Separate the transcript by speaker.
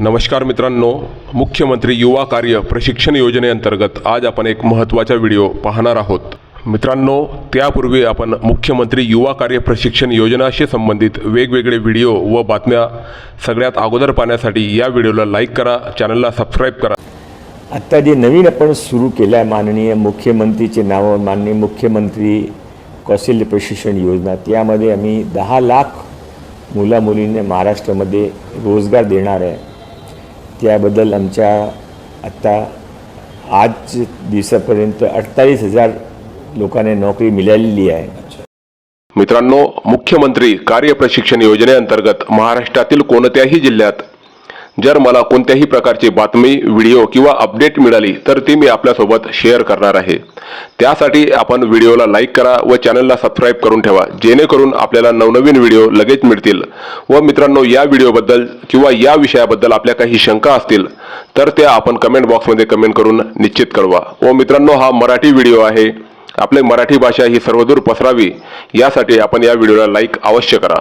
Speaker 1: नमस्कार मित्रांनो मुख्यमंत्री युवा कार्य प्रशिक्षण योजनेअंतर्गत आज आपण एक महत्त्वाचा व्हिडिओ पाहणार आहोत. मित्रांनो त्यापूर्वी आपण मुख्यमंत्री युवा कार्य प्रशिक्षण योजनाशी संबंधित वेगवेगळे व्हिडिओ व बातम्या सगळ्यात अगोदर पाहण्यासाठी या व्हिडिओला लाईक करा चॅनलला सबस्क्राईब करा.
Speaker 2: आत्ता जे नवीन आपण सुरू केलं आहे माननीय मुख्यमंत्रीचे नाव माननीय मुख्यमंत्री कौशल्य प्रशिक्षण योजना त्यामध्ये आम्ही दहा लाख मुलामुलींना महाराष्ट्रामध्ये रोजगार देणार आहे. त्याबद्दल आमच्या आत्ता आज दिवसापर्यंत अठ्ठावीस हजार लोकांना नोकरी मिळालेली आहे.
Speaker 1: मित्रांनो मुख्यमंत्री कार्य प्रशिक्षण योजनेअंतर्गत महाराष्ट्रातील कोणत्याही जिल्ह्यात जर मला कोणत्याही प्रकारची बातमी व्हिडिओ किंवा अपडेट मिळाली तर ती मी आपल्यासोबत शेअर करणार आहे. त्यासाठी आपण व्हिडिओला लाईक करा व चॅनलला सबस्क्राईब करून ठेवा जेणेकरून आपल्याला नवनवीन व्हिडिओ लगेच मिळतील. व मित्रांनो या व्हिडिओबद्दल किंवा या विषयाबद्दल आपल्या काही शंका असतील तर त्या आपण कमेंट बॉक्समध्ये कमेंट करून निश्चित कळवा. व मित्रांनो हा मराठी व्हिडिओ आहे. आपले मराठी भाषा ही सर्वदूर पसरावी यासाठी आपण या व्हिडिओला लाईक अवश्य करा.